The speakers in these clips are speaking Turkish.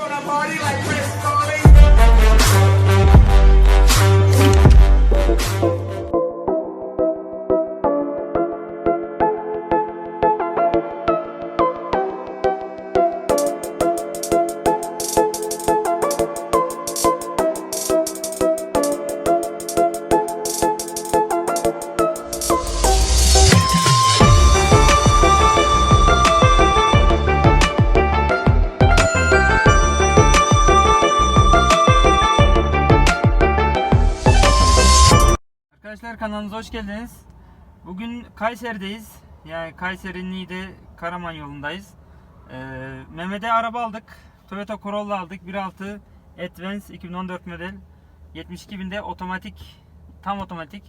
wanna party like Arkadaşlar kanalımıza hoş geldiniz. Bugün Kayseri'deyiz. Yani Kayseri Niğde Karaman yolundayız. Ee, Mehmet'e araba aldık. Toyota Corolla aldık. 1.6 Advance 2014 model. 72 binde otomatik, tam otomatik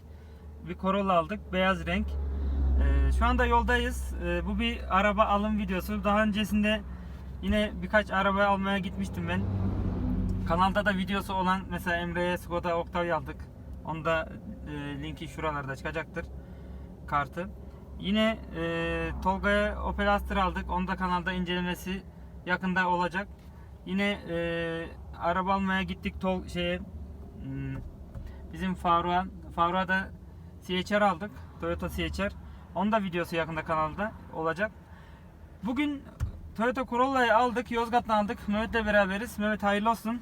bir Corolla aldık. Beyaz renk. Ee, şu anda yoldayız. Ee, bu bir araba alım videosu. Daha öncesinde yine birkaç araba almaya gitmiştim ben. Kanalda da videosu olan mesela Emre'ye Skoda Octavia aldık. Onu da e, linki şuralarda çıkacaktır. Kartı. Yine e, Tolga'ya Opel Astra aldık. Onu da kanalda incelemesi yakında olacak. Yine e, araba almaya gittik Tol şeye hmm, bizim Faruk'a Faruk'a da CHR aldık. Toyota CHR. Onun da videosu yakında kanalda olacak. Bugün Toyota Corolla'yı aldık. Yozgat'tan aldık. Mehmet'le beraberiz. Mehmet hayırlı olsun.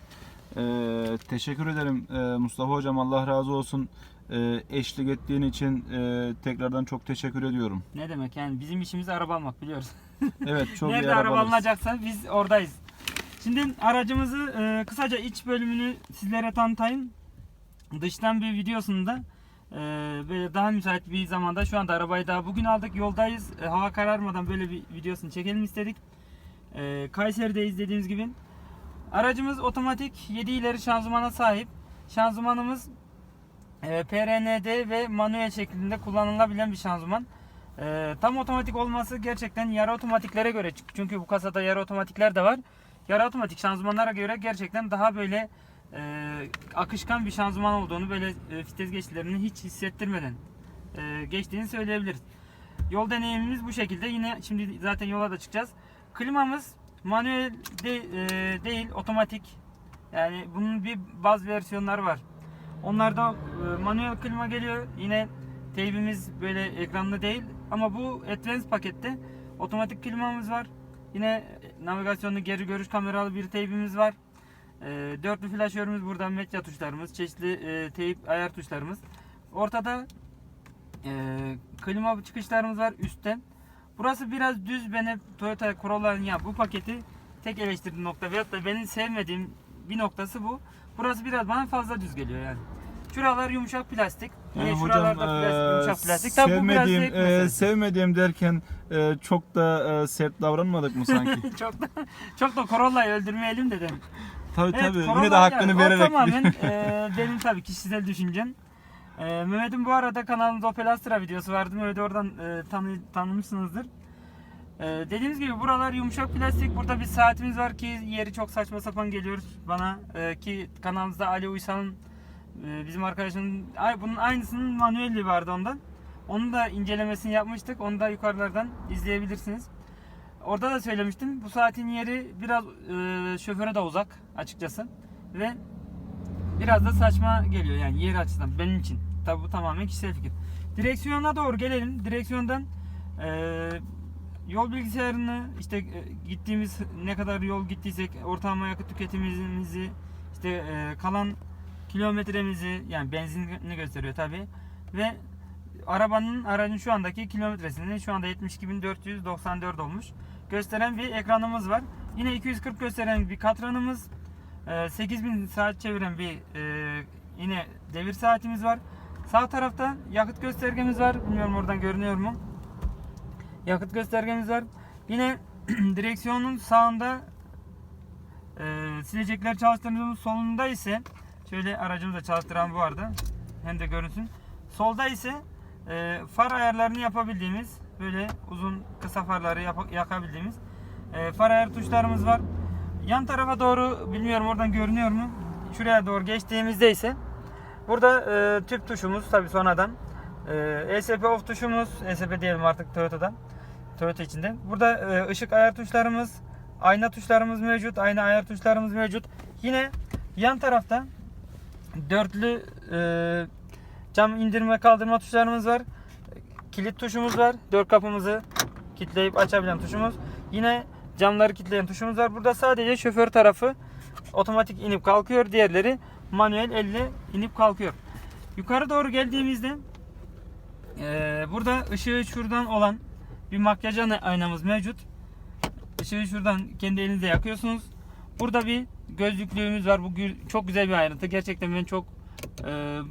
Ee, teşekkür ederim Ee, Mustafa Hocam Allah razı olsun. Ee, eşlik ettiğin için e, tekrardan çok teşekkür ediyorum. Ne demek yani bizim işimiz araba almak biliyoruz. Evet çok iyi Nerede araba arabalarız. alınacaksa biz oradayız. Şimdi aracımızı e, kısaca iç bölümünü sizlere tanıtayım. Dıştan bir videosunda e, böyle daha müsait bir zamanda şu anda arabayı daha bugün aldık yoldayız. E, hava kararmadan böyle bir videosunu çekelim istedik. E, Kayseri'deyiz dediğimiz gibi. Aracımız otomatik 7 ileri şanzımana sahip. Şanzımanımız e, PRND ve manuel şeklinde kullanılabilen bir şanzıman. E, tam otomatik olması gerçekten yarı otomatiklere göre çünkü bu kasada yarı otomatikler de var. Yarı otomatik şanzımanlara göre gerçekten daha böyle e, akışkan bir şanzıman olduğunu böyle e, vites geçişlerini hiç hissettirmeden e, geçtiğini söyleyebiliriz. Yol deneyimimiz bu şekilde. Yine şimdi zaten yola da çıkacağız. Klimamız manuel de, e, değil, otomatik. Yani bunun bir bazı versiyonları var. Onlarda e, manuel klima geliyor. Yine teybimiz böyle ekranlı değil. Ama bu Advance pakette otomatik klimamız var. Yine navigasyonlu geri görüş kameralı bir teybimiz var. E, dörtlü flaşörümüz burada medya tuşlarımız, çeşitli e, teyip ayar tuşlarımız. Ortada e, klima çıkışlarımız var üstten. Burası biraz düz. Ben hep Toyota Corolla'nın ya bu paketi tek eleştirdiğim nokta veyahut da benim sevmediğim bir noktası bu. Burası biraz bana fazla düz geliyor yani. Şuralar yumuşak plastik. Yani şuralarda hocam plastik, e, yumuşak plastik. Tabii bu biraz zevk e, meselesi. sevmediğim derken e, çok da e, sert davranmadık mı sanki? çok da çok da Corolla'yı öldürmeyelim dedim. tabii tabii yine de hakkını yani, vererek. O tamamen e, benim tabii kişisel düşüncem. E, Mehmet'in bu arada kanalında Opel Astra videosu vardı. Mehmet'i oradan e, tanı, tanımışsınızdır. E, dediğimiz gibi buralar yumuşak plastik. Burada bir saatimiz var ki yeri çok saçma sapan geliyor bana. E, ki kanalımızda Ali Uysal'ın e, bizim arkadaşın ay, bunun aynısının manueli vardı ondan. Onun da incelemesini yapmıştık. Onu da yukarılardan izleyebilirsiniz. Orada da söylemiştim. Bu saatin yeri biraz e, şoföre de uzak açıkçası. Ve biraz da saçma geliyor yani yer açısından benim için. Tabi bu tamamen kişisel fikir. Direksiyona doğru gelelim. Direksiyondan e, yol bilgisayarını işte e, gittiğimiz ne kadar yol gittiysek ortalama yakıt tüketimimizi işte e, kalan kilometremizi yani benzinini gösteriyor tabi ve arabanın aracın şu andaki kilometresini şu anda 72.494 olmuş gösteren bir ekranımız var. Yine 240 gösteren bir katranımız, 8000 saat çeviren bir e, yine devir saatimiz var. Sağ tarafta yakıt göstergemiz var. Bilmiyorum oradan görünüyor mu? Yakıt göstergemiz var. Yine direksiyonun sağında e, silecekler çalıştırdığımız solunda ise şöyle aracımızı da çalıştıran bu arada hem de görünsün. Solda ise e, far ayarlarını yapabildiğimiz böyle uzun kısa farları yap- yakabildiğimiz e, far ayar tuşlarımız var. Yan tarafa doğru bilmiyorum oradan görünüyor mu? Şuraya doğru geçtiğimizde ise burada e, tüp tuşumuz tabi sonradan e, ESP off tuşumuz ESP diyelim artık Toyota'dan Toyota içinde. Burada e, ışık ayar tuşlarımız ayna tuşlarımız mevcut. Ayna ayar tuşlarımız mevcut. Yine yan tarafta dörtlü e, cam indirme kaldırma tuşlarımız var. Kilit tuşumuz var. Dört kapımızı kilitleyip açabilen tuşumuz. Yine camları kilitleyen tuşumuz var. Burada sadece şoför tarafı otomatik inip kalkıyor. Diğerleri manuel elle inip kalkıyor. Yukarı doğru geldiğimizde burada ışığı şuradan olan bir makyaj ayna- aynamız mevcut. Işığı şuradan kendi elinizle yakıyorsunuz. Burada bir gözlüklüğümüz var. Bu çok güzel bir ayrıntı. Gerçekten ben çok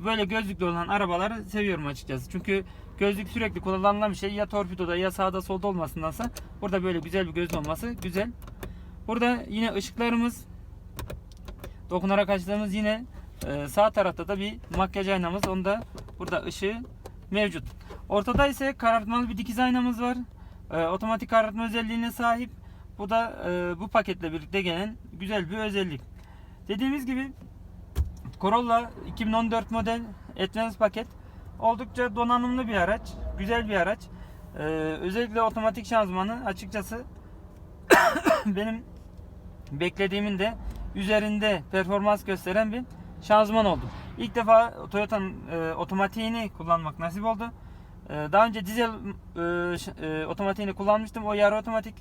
böyle gözlüklü olan arabaları seviyorum açıkçası. Çünkü gözlük sürekli kullanılan bir şey. Ya torpidoda ya sağda solda olmasındansa burada böyle güzel bir gözlük olması güzel. Burada yine ışıklarımız dokunarak açtığımız yine e, sağ tarafta da bir makyaj aynamız. Onda burada ışığı mevcut. Ortada ise karartmalı bir dikiz aynamız var. E, otomatik karartma özelliğine sahip. Bu da e, bu paketle birlikte gelen güzel bir özellik. Dediğimiz gibi Corolla 2014 model Advance paket oldukça donanımlı bir araç. Güzel bir araç. E, özellikle otomatik şanzımanı açıkçası benim beklediğimin de üzerinde performans gösteren bir şanzıman oldu. İlk defa Toyota'nın e, otomatiğini kullanmak nasip oldu. E, daha önce dizel e, e, otomatiğini kullanmıştım. O yarı otomatik.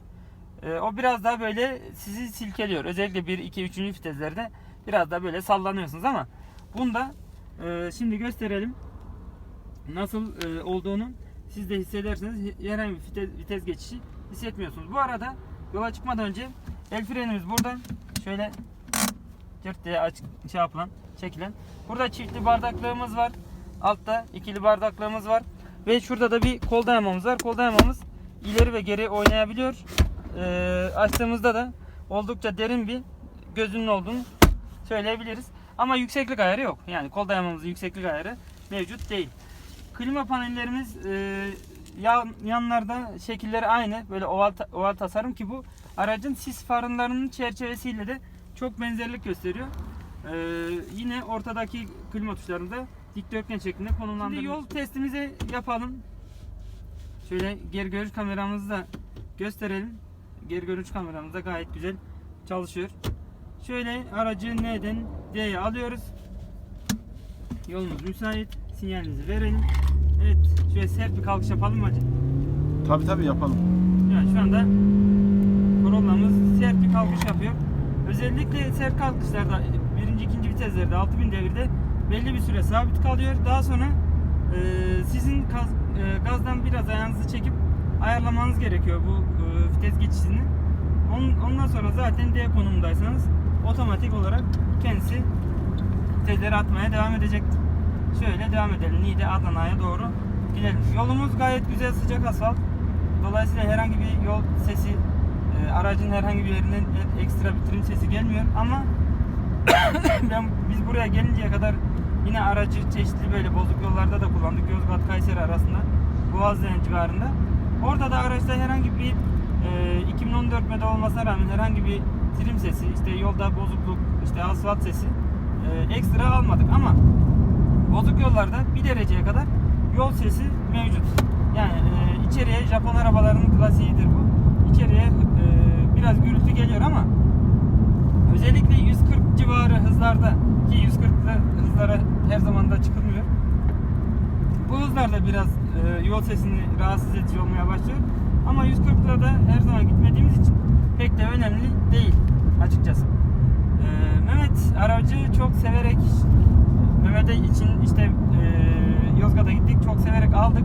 E, o biraz daha böyle sizi silkeliyor. Özellikle 1, 2, 3. viteslerde biraz daha böyle sallanıyorsunuz ama bunda e, şimdi gösterelim nasıl e, olduğunu siz de hissedersiniz. Herhangi bir vites, vites geçişi hissetmiyorsunuz. Bu arada yola çıkmadan önce el frenimiz burada. Şöyle cırt diye aç, şey yapılan, çekilen. Burada çiftli bardaklığımız var. Altta ikili bardaklığımız var. Ve şurada da bir kol dayamamız var. Kol dayamamız ileri ve geri oynayabiliyor. Ee, açtığımızda da oldukça derin bir gözünün olduğunu söyleyebiliriz. Ama yükseklik ayarı yok. Yani kol dayamamızın yükseklik ayarı mevcut değil. Klima panellerimiz e, yan, yanlarda şekilleri aynı. Böyle oval, oval tasarım ki bu aracın sis farlarının çerçevesiyle de çok benzerlik gösteriyor. E, yine ortadaki klima tuşlarını da dikdörtgen şeklinde konumlandırılmış. Şimdi yol testimizi yapalım. Şöyle geri görüş kameramızı da gösterelim. Geri görüş kameramız da gayet güzel çalışıyor. Şöyle aracı N'den D'ye alıyoruz. Yolumuz müsait. Sinyalimizi verelim. Evet. Şöyle sert bir kalkış yapalım mı hacı? Tabi tabi yapalım. Yani şu anda Corolla'mız sert bir kalkış yapıyor. Özellikle sert kalkışlarda birinci ikinci viteslerde 6000 devirde belli bir süre sabit kalıyor. Daha sonra e, sizin gaz, e, gazdan biraz ayağınızı çekip ayarlamanız gerekiyor bu e, vites geçişini. Onun- Ondan sonra zaten D konumundaysanız otomatik olarak kendisi vitesleri atmaya devam edecektir. Şöyle devam edelim. Niğde Adana'ya doğru gidelim. Yolumuz gayet güzel sıcak asfalt. Dolayısıyla herhangi bir yol sesi, e, aracın herhangi bir yerinden ekstra bir trim sesi gelmiyor ama ben biz buraya gelinceye kadar yine aracı çeşitli böyle bozuk yollarda da kullandık. Yozgat Kayseri arasında Boğazlayan civarında. Orada da araçta herhangi bir e, 2014 model olmasına rağmen herhangi bir trim sesi, işte yolda bozukluk, işte asfalt sesi e, ekstra almadık ama bozuk yollarda bir dereceye kadar yol sesi mevcut. Yani e, içeriye Japon arabalarının klasiğidir bu. İçeriye e, biraz gürültü geliyor ama özellikle 140 civarı hızlarda ki 140 hızlara her zaman da çıkılmıyor. Bu hızlarda biraz e, yol sesini rahatsız edici olmaya başlıyor. Ama 140'la da her zaman gitmediğimiz için pek de önemli değil açıkçası. E, Mehmet aracı çok severek Mehmet'e için işte e, Yozgat'a gittik. Çok severek aldık.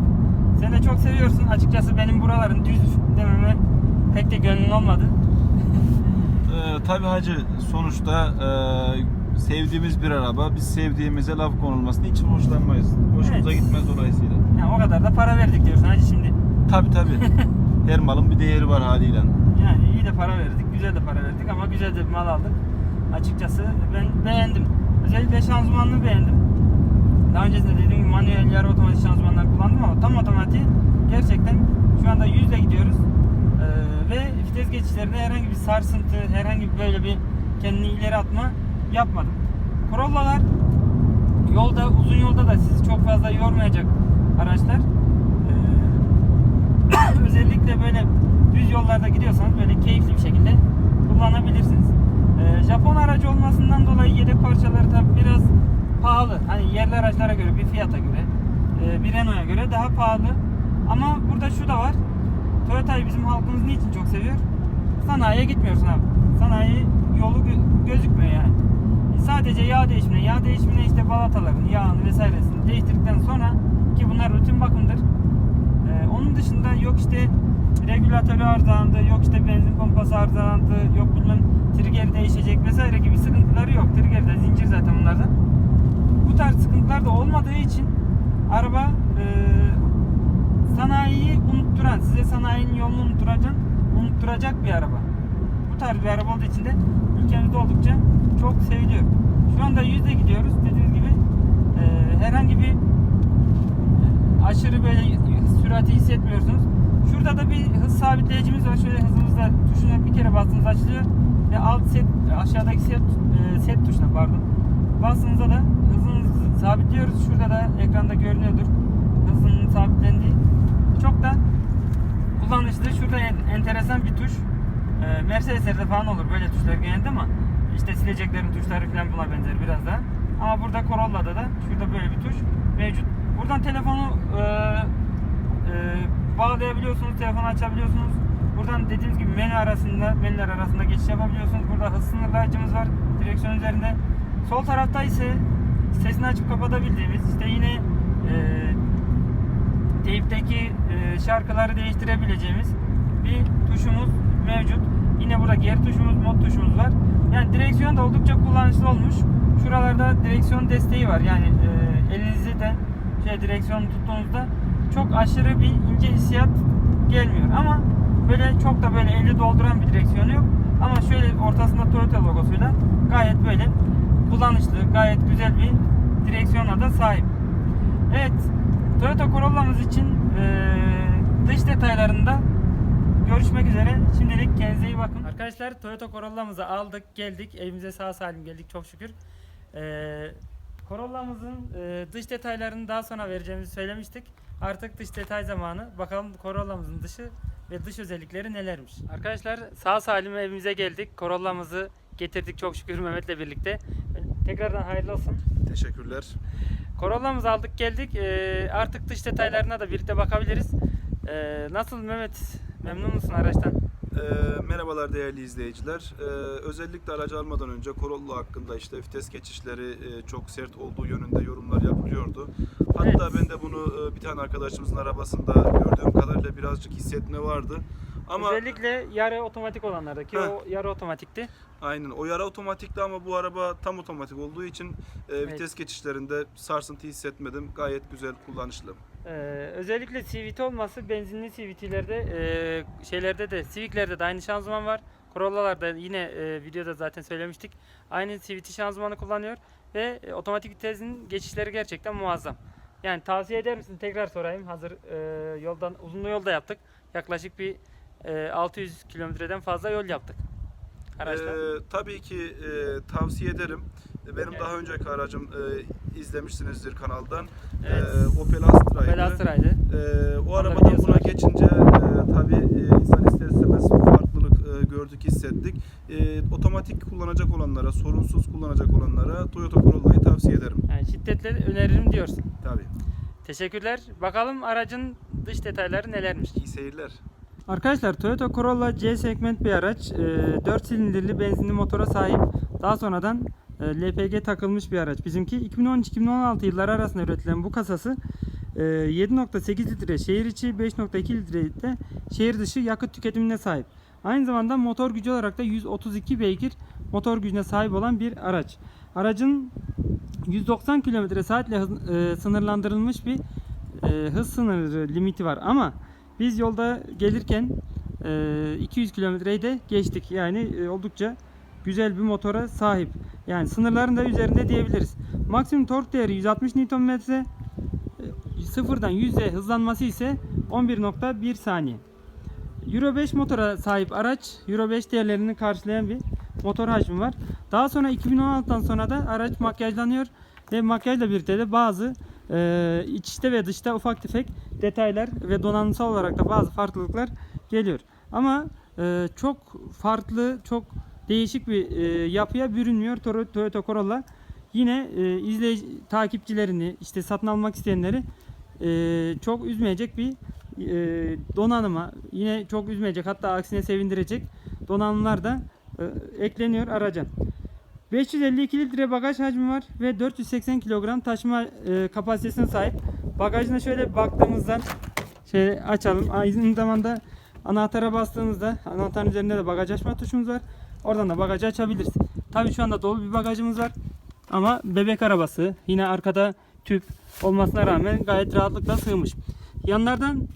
Sen de çok seviyorsun. Açıkçası benim buraların düz dememe pek de gönlün olmadı. Ee, tabi hacı sonuçta e, sevdiğimiz bir araba biz sevdiğimize laf konulmasını hiç hoşlanmayız. Hoşumuza Evet. gitmez dolayısıyla. Yani o kadar da para verdik diyorsun hacı şimdi. Tabi tabi. Her malın bir değeri var haliyle. Yani iyi de para verdik, güzel de para verdik ama güzel de bir mal aldık. Açıkçası ben beğendim. Özellikle şanzımanını beğendim. Daha öncesinde dediğim gibi manuel yarı otomatik şanzımanlar kullandım ama tam otomatik gerçekten şu anda 100 ile gidiyoruz. Ee, ve vites geçişlerinde herhangi bir sarsıntı, herhangi bir böyle bir kendini ileri atma yapmadım. Corolla'lar yolda, uzun yolda da sizi çok fazla yormayacak araçlar. Ee, özellikle böyle düz yollarda gidiyorsanız böyle keyifli bir şekilde kullanabilirsiniz. Ee, Japon aracı olmasından dolayı yedek parçaları tabi biraz pahalı. Hani yerli araçlara göre bir fiyata göre e, bir Renault'a göre daha pahalı. Ama burada şu da var. Toyota'yı bizim halkımız niçin çok seviyor? Sanayiye gitmiyorsun abi. Sanayi yolu gö- gözükmüyor yani. Sadece yağ değişimine, yağ değişimine işte balataların, yağını vesairesini değiştirdikten sonra ki bunlar rutin bakımdır. Onun dışında yok işte regülatörü arızalandı, yok işte benzin pompası arızalandı, yok bilmem trigger değişecek vesaire gibi sıkıntıları yok. Trigger de zincir zaten bunlarda. Bu tarz sıkıntılar da olmadığı için araba e, sanayiyi unutturan, size sanayinin yolunu unutturacak, unutturacak bir araba. Bu tarz bir araba olduğu için de ülkemizde oldukça çok seviliyor. Şu anda yüzde gidiyoruz. Dediğiniz gibi e, herhangi bir aşırı böyle sürati hissetmiyorsunuz. Şurada da bir hız sabitleyicimiz var. Şöyle hızımızda tuşuna bir kere bastığınız açılıyor. Ve alt set, aşağıdaki set, e, set tuşuna pardon. Bastığınızda da hızınızı sabitliyoruz. Şurada da ekranda görünüyordur. Hızının sabitlendiği. Çok da kullanışlı. Şurada en- enteresan bir tuş. E, Mercedes'lerde falan olur böyle tuşlar genelde ama işte sileceklerin tuşları falan buna benzer biraz daha. Ama burada Corolla'da da şurada böyle bir tuş mevcut. Buradan telefonu e, bağlayabiliyorsunuz, telefonu açabiliyorsunuz. Buradan dediğimiz gibi menü arasında, menüler arasında geçiş yapabiliyorsunuz. Burada hız sınırlayıcımız var direksiyon üzerinde. Sol tarafta ise sesini açıp kapatabildiğimiz işte yine e, teypteki e, şarkıları değiştirebileceğimiz bir tuşumuz mevcut. Yine burada geri tuşumuz, mod tuşumuz var. Yani direksiyon da oldukça kullanışlı olmuş. Şuralarda direksiyon desteği var. Yani e, elinizi de şey direksiyon tuttuğunuzda çok aşırı bir ince hissiyat gelmiyor. Ama böyle çok da böyle eli dolduran bir direksiyonu yok. Ama şöyle ortasında Toyota logosuyla gayet böyle kullanışlı, gayet güzel bir direksiyona da sahip. Evet, Toyota Corolla'mız için eee, dış detaylarında görüşmek üzere. Şimdilik kendinize iyi bakın. Arkadaşlar Toyota Corolla'mızı aldık, geldik. Evimize sağ salim geldik çok şükür. Eee Corolla'mızın eee, dış detaylarını daha sonra vereceğimizi söylemiştik. Artık dış detay zamanı. Bakalım Corolla'mızın dışı ve dış özellikleri nelermiş. Arkadaşlar sağ salim evimize geldik. Corolla'mızı getirdik çok şükür Mehmet'le birlikte. Tekrardan hayırlı olsun. Teşekkürler. Corolla'mızı aldık geldik. Ee, artık dış detaylarına da birlikte bakabiliriz. Ee, nasıl Mehmet? Memnun musun araçtan? Ee, merhabalar değerli izleyiciler. Ee, özellikle aracı almadan önce Corolla hakkında işte vites geçişleri e, çok sert olduğu yönünde yorumlar yapılıyordu. Hatta Evet. ben de bunu e, bir tane arkadaşımızın arabasında gördüğüm kadarıyla birazcık hissetme vardı. Ama Özellikle yarı otomatik olanlarda ki Heh. o yarı otomatikti. aynen o yara otomatikti ama bu araba tam otomatik olduğu için e, Evet. vites geçişlerinde sarsıntı hissetmedim. Gayet güzel kullanışlı. Ee, özellikle CVT olması benzinli CVT'lerde e, şeylerde de Civic'lerde de aynı şanzıman var. Corolla'larda yine e, videoda zaten söylemiştik. Aynı CVT şanzımanı kullanıyor ve e, otomatik vitesin geçişleri gerçekten muazzam. Yani tavsiye eder misin? Tekrar sorayım. Hazır e, yoldan uzun yolda yaptık. Yaklaşık bir e, 600 kilometreden fazla yol yaptık. Araçla. Ee, tabii ki e, tavsiye ederim. E, Benim Evet. daha önceki aracım e, izlemişsinizdir kanaldan. Evet. E, Opel Astra'ydı. Opel Astra'ydı. Ee, o Onda arabadan buna geçince e, tabii e, insan ister istemez farklılık e, gördük, hissettik. E, otomatik kullanacak olanlara, sorunsuz kullanacak olanlara Toyota Corolla'yı tavsiye ederim. Yani şiddetle öneririm diyorsun. Tabii. Teşekkürler. Bakalım aracın dış detayları nelermiş. İyi seyirler. Arkadaşlar Toyota Corolla C segment bir araç. 4 silindirli benzinli motora sahip. Daha sonradan e, LPG takılmış bir araç. Bizimki 2013-2016 yılları arasında üretilen bu kasası e, 7.8 litre şehir içi 5.2 litre de şehir dışı yakıt tüketimine sahip. Aynı zamanda motor gücü olarak da 132 beygir motor gücüne sahip olan bir araç. Aracın 190 km saatle e, sınırlandırılmış bir e, hız sınırı limiti var ama biz yolda gelirken e, 200 kilometreyi de geçtik. Yani e, oldukça güzel bir motora sahip. Yani sınırların da üzerinde diyebiliriz. Maksimum tork değeri 160 Nm. e, Sıfırdan 100'e hızlanması ise 11.1 saniye. Euro 5 motora sahip araç Euro 5 değerlerini karşılayan bir motor hacmi var. Daha sonra 2016'dan sonra da araç makyajlanıyor ve makyajla birlikte de bazı e, içte ve dışta ufak tefek detaylar ve donanımsal olarak da bazı farklılıklar geliyor. Ama e, çok farklı, çok değişik bir e, yapıya bürünmüyor Toyota Corolla. Yine e, izleyici takipçilerini işte satın almak isteyenleri e, çok üzmeyecek bir e, donanıma yine çok üzmeyecek hatta aksine sevindirecek donanımlar da e, ekleniyor araca. 552 litre bagaj hacmi var ve 480 kilogram taşıma e, kapasitesine sahip. Bagajına şöyle baktığımızda şöyle açalım. Aynı zamanda anahtara bastığımızda anahtarın üzerinde de bagaj açma tuşumuz var. Oradan da bagajı açabiliriz. Tabii şu anda dolu bir bagajımız var. Ama bebek arabası yine arkada tüp olmasına rağmen gayet rahatlıkla sığmış. Yanlardan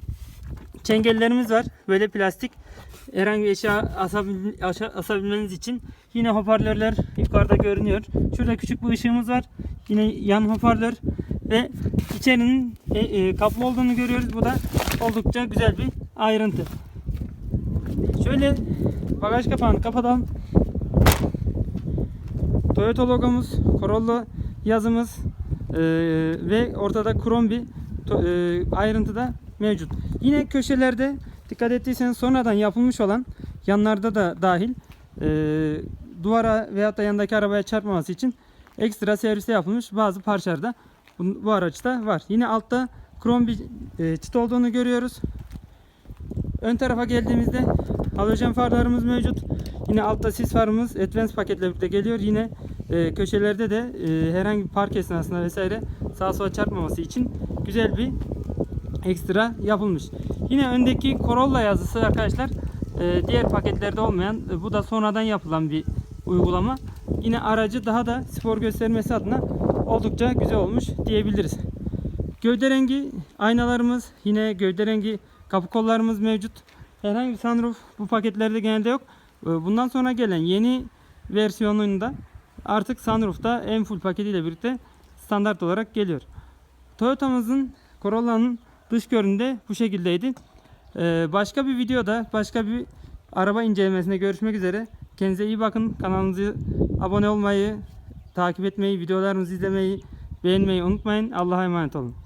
çengellerimiz var. Böyle plastik herhangi bir eşya asabil- asabilmeniz için yine hoparlörler yukarıda görünüyor. Şurada küçük bir ışığımız var. Yine yan hoparlör ve içerinin e, e, kaplı olduğunu görüyoruz. Bu da oldukça güzel bir ayrıntı. Şöyle bagaj kapağını kapatalım. Toyota logomuz, Corolla yazımız e, ve ortada krom bir e, ayrıntı da mevcut. Yine köşelerde dikkat ettiyseniz sonradan yapılmış olan yanlarda da dahil e, duvara veyahut da yanındaki arabaya çarpmaması için ekstra serviste yapılmış bazı parçalar da bu, bu araçta var. Yine altta krom bir e, çit olduğunu görüyoruz. Ön tarafa geldiğimizde halojen farlarımız mevcut. Yine altta sis farımız Advance paketle birlikte geliyor. Yine e, köşelerde de e, herhangi bir park esnasında vesaire sağa sola çarpmaması için güzel bir ekstra yapılmış. Yine öndeki Corolla yazısı arkadaşlar e, diğer paketlerde olmayan e, bu da sonradan yapılan bir uygulama. Yine aracı daha da spor göstermesi adına oldukça güzel olmuş diyebiliriz. Gövde rengi aynalarımız yine gövde rengi kapı kollarımız mevcut. Herhangi bir sunroof bu paketlerde genelde yok. Ee, Bundan sonra gelen yeni versiyonunda artık sunroof'ta en full paketiyle birlikte standart olarak geliyor. Toyota'mızın Corolla'nın dış görünümü bu şekildeydi. Ee, Başka bir videoda başka bir araba incelemesinde görüşmek üzere. Kendinize iyi bakın. Kanalımızı abone olmayı, takip etmeyi, videolarımızı izlemeyi, beğenmeyi unutmayın. Allah'a emanet olun.